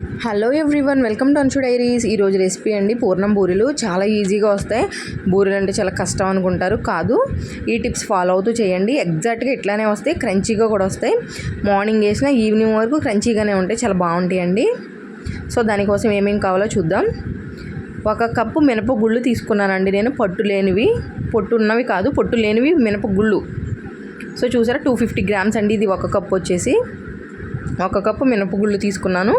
Hello everyone welcome to Anshu diaries. ఈరోజు recipe అండి పూర్ణం బూరెలు. చాలా ఈజీగా వస్తాయి. బూరెలు అంటే చాలా కష్టం అనుకుంటారు. కాదు ఈ టిప్స్ ఫాలో అవుతూ చేయండి. ఎగ్జాక్ట్గా ఇట్లానే వస్తాయి. క్రంచీగా కూడా వస్తాయి. మార్నింగ్ వేసిన ఈవినింగ్ వరకు క్రంచీగానే ఉంటాయి. చాలా బాగుంటాయండి సో దానికోసం ఏమేమి కావాలో చూద్దాం. ఒక కప్పు మినప గుళ్ళు తీసుకున్నానండి నేను. పట్టు లేనివి. పొట్టు ఉన్నవి కాదు పొట్టు లేనివి మినప గుళ్ళు సో చూసారా? టూ ఫిఫ్టీ గ్రామ్స్ అండి. ఇది ఒక కప్పు వచ్చేసి. ఒక కప్పు మినపగుళ్ళు తీసుకున్నాను.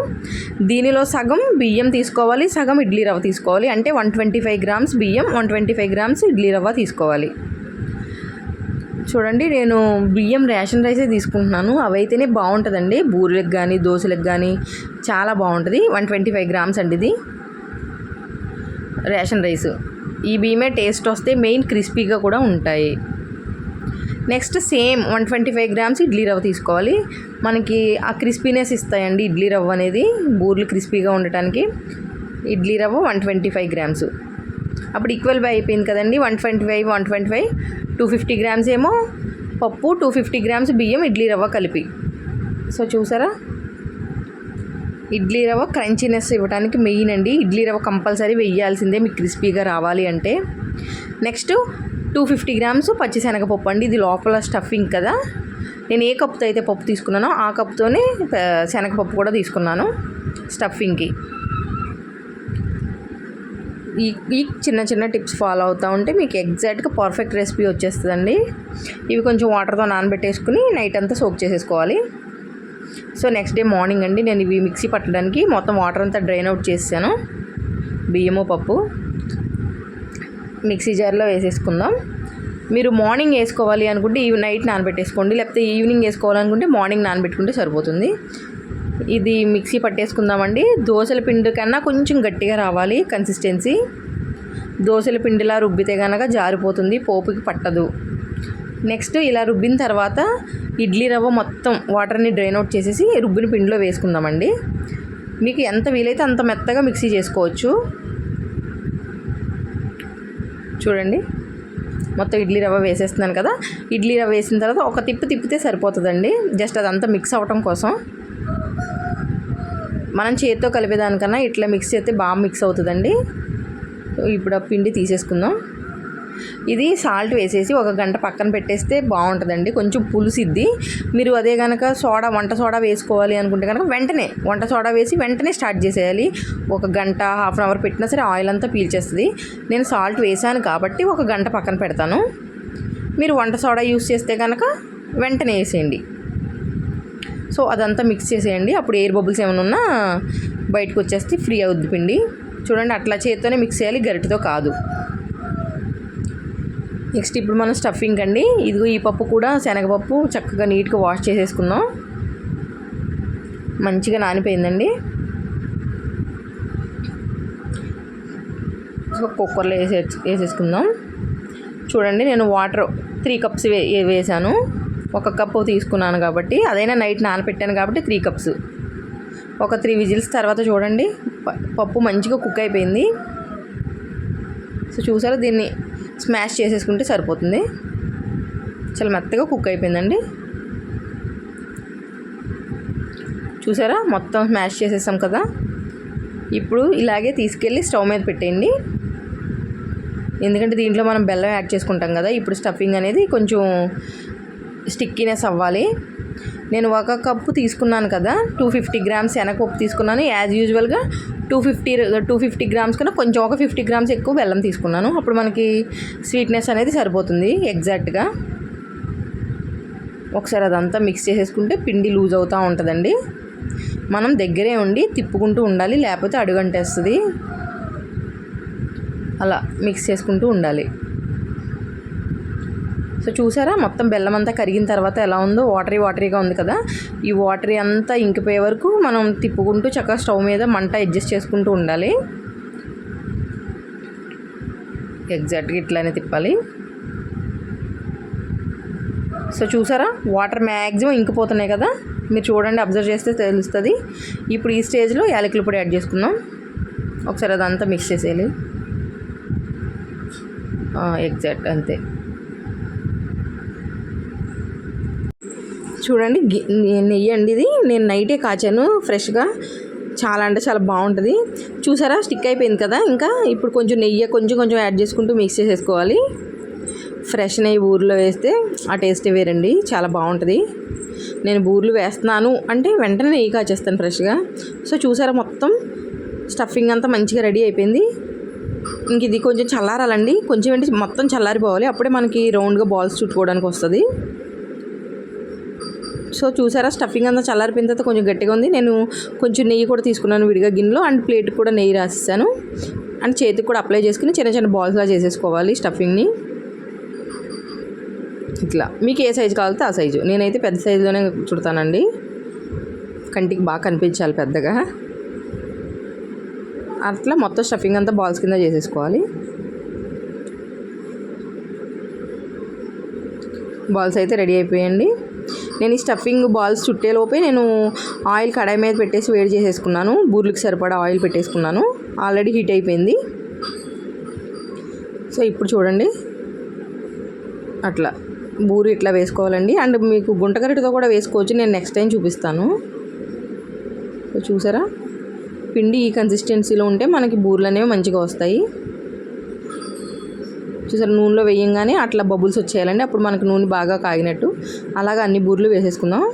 దీనిలో సగం బియ్యం తీసుకోవాలి సగం ఇడ్లీ రవ్వ తీసుకోవాలి. అంటే వన్ ట్వంటీ ఫైవ్ గ్రామ్స్ బియ్యం one twenty five grams idli rava తీసుకోవాలి. చూడండి నేను బియ్యం రేషన్ రైసే తీసుకుంటున్నాను. అవైతేనే బాగుంటుందండి. బూరెలకు కానీ దోశలకు కానీ చాలా బాగుంటుంది. వన్ ట్వంటీ ఫైవ్ గ్రామ్స్ అండి ఇది. Ration rice. ఈ బియ్యమే టేస్ట్ వస్తే మెయిన్ క్రిస్పీగా కూడా ఉంటాయి. Next same one twenty five grams idli rava తీసుకోవాలి. మనకి ఆ క్రిస్పీనెస్ ఇస్తాయండి ఇడ్లీ రవ్వ అనేది బూర్లు క్రిస్పీగా ఉండటానికి. Idli rava one twenty five grams. అప్పుడు ఈక్వల్ బై అయిపోయింది కదండి one twenty five one twenty five two fifty grams ఏమో పప్పు టూ ఫిఫ్టీ గ్రామ్స్ బియ్యం ఇడ్లీ రవ్వ కలిపి. సో చూసారా? ఇడ్లీ రవ్వ క్రంచీనెస్ ఇవ్వడానికి మెయిన్ అండి. ఇడ్లీ రవ్వ కంపల్సరీ వేయాల్సిందే మీకు క్రిస్పీగా రావాలి అంటే. నెక్స్ట్ టూ ఫిఫ్టీ గ్రామ్స్ పచ్చిశనగపప్పు అండి. ఇది లోపల స్టఫింగ్ కదా. నేను ఏ కప్తో అయితే పప్పు తీసుకున్నానో ఆ కప్తోనే శనగపప్పు కూడా తీసుకున్నాను స్టఫింగ్కి. ఈ ఈ చిన్న చిన్న టిప్స్ ఫాలో అవుతూ ఉంటే మీకు ఎగ్జాక్ట్గా పర్ఫెక్ట్ రెసిపీ వచ్చేస్తుందండి. ఇవి కొంచెం వాటర్తో నానబెట్టేసుకుని నైట్ అంతా సోక్ చేసేసుకోవాలి. సో నెక్స్ట్ డే మార్నింగ్ అండి నేను ఇవి మిక్సీ పట్టడానికి మొత్తం వాటర్ అంతా డ్రైన్ అవుట్ చేసాను బియ్యము పప్పు. మిక్సీ జార్లో వేసేసుకుందాం. మీరు మార్నింగ్ వేసుకోవాలి అనుకుంటే ఈ నైట్ నానబెట్టేసుకోండి. లేకపోతే ఈవినింగ్ వేసుకోవాలనుకుంటే మార్నింగ్ నానబెట్టుకుంటే సరిపోతుంది. ఇది మిక్సీ పట్టేసుకుందామండి. దోశల పిండి కన్నా కొంచెం గట్టిగా రావాలి కన్సిస్టెన్సీ. దోశల పిండిలా రుబ్బితే కనుక జారిపోతుంది పోపుకి పట్టదు. నెక్స్ట్ ఇలా రుబ్బిన తర్వాత ఇడ్లీ రవ్వ మొత్తం వాటర్ని డ్రైన్ అవుట్ చేసేసి రుబ్బిన పిండిలో వేసుకుందామండి. మీకు ఎంత వీలైతే అంత మెత్తగా మిక్సీ చేసుకోవచ్చు. చూడండి. మొత్తం ఇడ్లీ రవ్వ వేసేస్తున్నాను కదా. ఇడ్లీ రవ్వ వేసిన తర్వాత ఒక తిప్పు తిప్పితే సరిపోతుందండి. జస్ట్ అదంతా మిక్స్ అవ్వటం కోసం. మనం చేతితో కలిపేదానికన్నా ఇట్లా మిక్స్ చేస్తే బాగా మిక్స్ అవుతుందండి. ఇప్పుడు ఆ పిండి తీసేసుకుందాం. ఇది సాల్ట్ వేసేసి ఒక గంట పక్కన పెట్టేస్తే బాగుంటుందండి. కొంచెం పులుసిద్ది. మీరు అదే కనుక సోడా వంట సోడా వేసుకోవాలి అనుకుంటే కనుక వెంటనే వంట సోడా వేసి వెంటనే స్టార్ట్ చేసేయాలి. ఒక గంట హాఫ్ అన్ అవర్ పెట్టినా సరే ఆయిల్ అంతా పీల్చేస్తుంది. నేను సాల్ట్ వేసాను కాబట్టి ఒక గంట పక్కన పెడతాను. మీరు వంట సోడా యూస్ చేస్తే కనుక వెంటనే వేసేయండి. సో అదంతా మిక్స్ చేసేయండి. అప్పుడు ఎయిర్ బబుల్స్ ఏమైనా ఉన్నా బయటకు వచ్చేస్తే ఫ్రీ అవుద్ది పిండి. చూడండి అట్లా చేత్తోనే మిక్స్ చేయాలి గరిటతో కాదు. నెక్స్ట్ ఇప్పుడు మనం స్టఫింగ్ అండి. ఇదిగో ఈ పప్పు కూడా శనగపప్పు చక్కగా నీట్గా వాష్ చేసేసుకుందాం మంచిగా నానిపోయిందండి. సో కుక్కర్లో వేసే వేసేసుకుందాం. చూడండి నేను వాటర్ త్రీ కప్స్ వే వేసాను. ఒక కప్పు తీసుకున్నాను కాబట్టి అదైనా నైట్ నానపెట్టాను కాబట్టి త్రీ కప్స్. ఒక త్రీ విజిల్స్ తర్వాత చూడండి ప- పప్పు మంచిగా కుక్ అయిపోయింది. సో చూసారా దీన్ని స్మాష్ చేసేసుకుంటే సరిపోతుంది. చాలా మెత్తగా కుక్ అయిపోయిందండి. చూసారా? మొత్తం స్మాష్ చేసేసాం కదా. ఇప్పుడు ఇలాగే తీసుకెళ్ళి స్టవ్ మీద పెట్టేయండి. ఎందుకంటే దీంట్లో మనం బెల్లం యాడ్ చేసుకుంటాం కదా ఇప్పుడు స్టఫింగ్ అనేది కొంచెం స్టిక్కీనెస్ అవ్వాలి. నేను ఒక కప్పు తీసుకున్నాను కదా టూ ఫిఫ్టీ గ్రామ్స్ శనగపప్పు తీసుకున్నాను. యాజ్ యూజువల్గా two fifty two fifty grams కన్నా కొంచెం ఒక ఫిఫ్టీ గ్రామ్స్ ఎక్కువ బెల్లం తీసుకున్నాను. అప్పుడు మనకి స్వీట్నెస్ అనేది సరిపోతుంది ఎగ్జాక్ట్గా ఒకసారి అదంతా మిక్స్ చేసేసుకుంటే పిండి లూజ్ అవుతూ ఉంటుందండి. మనం దగ్గరే ఉండి తిప్పుకుంటూ ఉండాలి లేకపోతే అడుగంటేస్తుంది. అలా మిక్స్ చేసుకుంటూ ఉండాలి. సో చూసారా? మొత్తం బెల్లం అంతా కరిగిన తర్వాత ఎలా ఉందో? వాటరీ వాటరీగా ఉంది కదా? ఈ వాటరీ అంతా ఇంకిపోయే వరకు మనం తిప్పుకుంటూ చక్కగా స్టవ్ మీద మంట అడ్జస్ట్ చేసుకుంటూ ఉండాలి. ఎగ్జాక్ట్గా ఇట్లానే తిప్పాలి. సో చూసారా? వాటర్ మ్యాక్సిమం ఇంకిపోతున్నాయి కదా? మీరు చూడండి అబ్జర్వ్ చేస్తే తెలుస్తుంది. ఇప్పుడు ఈ స్టేజ్లో యాలకుల పొడి యాడ్ చేసుకుందాం. ఒకసారి అదంతా మిక్స్ చేసేయాలి. ఎగ్జాక్ట్ అంతే. చూడండి గి- నెయ్యి అండి ఇది. నేను నైటే కాచాను ఫ్రెష్గా. చాలా అంటే చాలా బాగుంటుంది. చూసారా స్టిక్ అయిపోయింది కదా? ఇంకా ఇప్పుడు కొంచెం నెయ్యి కొంచెం కొంచెం యాడ్ చేసుకుంటూ మిక్స్ చేసేసుకోవాలి. ఫ్రెష్ నెయ్యి ఊర్లో వేస్తే ఆ టేస్ట్ వేరండి. చాలా బాగుంటుంది. నేను బూర్లు వేస్తున్నాను అంటే వెంటనే నెయ్యి కాచేస్తాను ఫ్రెష్గా. సో చూసారా మొత్తం? స్టఫింగ్ అంతా మంచిగా రెడీ అయిపోయింది. ఇంక ఇది కొంచెం చల్లారాలండి. కొంచెం ఏంటి మొత్తం చల్లారిపోవాలి. అప్పుడే మనకి రౌండ్గా బాల్స్ చుట్టుకోవడానికి వస్తుంది. సో చూసారా స్టఫింగ్ అంతా చల్లారిపోయిన తర్వాత కొంచెం గట్టిగా ఉంది. నేను కొంచెం నెయ్యి కూడా తీసుకున్నాను విడిగా గిన్నెలో అండ్ ప్లేట్ కూడా నెయ్యి రాసిస్తాను అండ్ చేతికి కూడా అప్లై చేసుకుని చిన్న చిన్న బాల్స్లా చేసేసుకోవాలి స్టఫింగ్ని ఇట్లా. మీకు ఏ సైజు కావాలితే ఆ సైజు నేనైతే పెద్ద సైజులోనే చుడతానండి కంటికి బాగా కనిపించాలి పెద్దగా. అట్లా మొత్తం స్టఫింగ్ అంతా బాల్స్ కింద చేసేసుకోవాలి. బాల్స్ అయితే రెడీ అయిపోయండి నేను ఈ స్టఫింగ్ బాల్స్ చుట్టేలోపే నేను ఆయిల్ కడాయి మీద పెట్టేసి వేడి చేసేసుకున్నాను. బూర్లకు సరిపడా ఆయిల్ పెట్టేసుకున్నాను. ఆల్రెడీ హీట్ అయిపోయింది. సో ఇప్పుడు చూడండి. అట్లా బూరి ఇట్లా వేసుకోవాలండి. అండ్ మీకు గుంటగరిటతో కూడా వేసుకోవచ్చు. నేను నెక్స్ట్ టైం చూపిస్తాను. చూసారా? పిండి ఈ కన్సిస్టెన్సీలో ఉంటే మనకి బూర్లు అనేవి మంచిగా వస్తాయి. చూసారా నూనెలో వేయంగానే అట్లా బబుల్స్ వచ్చేయాలండి. అప్పుడు మనకి నూనె బాగా కాగినట్టు. అలాగా అన్ని బూర్లు వేసేసుకుందాం.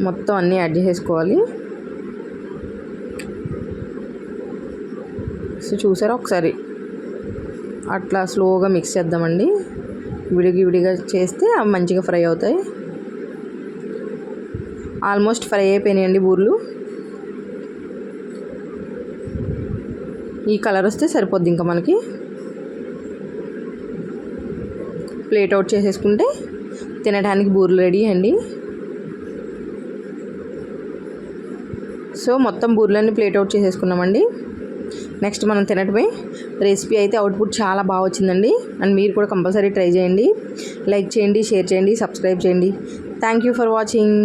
మొత్తం అన్నీ యాడ్ చేసేసుకోవాలి. సో చూసారా ఒకసారి. అట్లా స్లోగా మిక్స్ చేద్దామండి. విడిగి విడిగా చేస్తే అవి మంచిగా ఫ్రై అవుతాయి. ఆల్మోస్ట్ ఫ్రై అయిపోయినాయండి బూర్లు. ఈ కలర్ వస్తే సరిపోద్ది ఇంకా మనకి. ప్లేట్ అవుట్ చేసేసుకుంటే తినడానికి బూరెలు రెడీ అండి. సో మొత్తం బూరెలన్నీ ప్లేట్ అవుట్ చేసేసుకున్నామండి. నెక్స్ట్ మనం తినటమే రెసిపీ అయితే అవుట్పుట్ చాలా బాగా వచ్చిందండి. అండ్ మీరు కూడా కంపల్సరీ ట్రై చేయండి. లైక్ చేయండి షేర్ చేయండి సబ్స్క్రైబ్ చేయండి. Thank you for watching.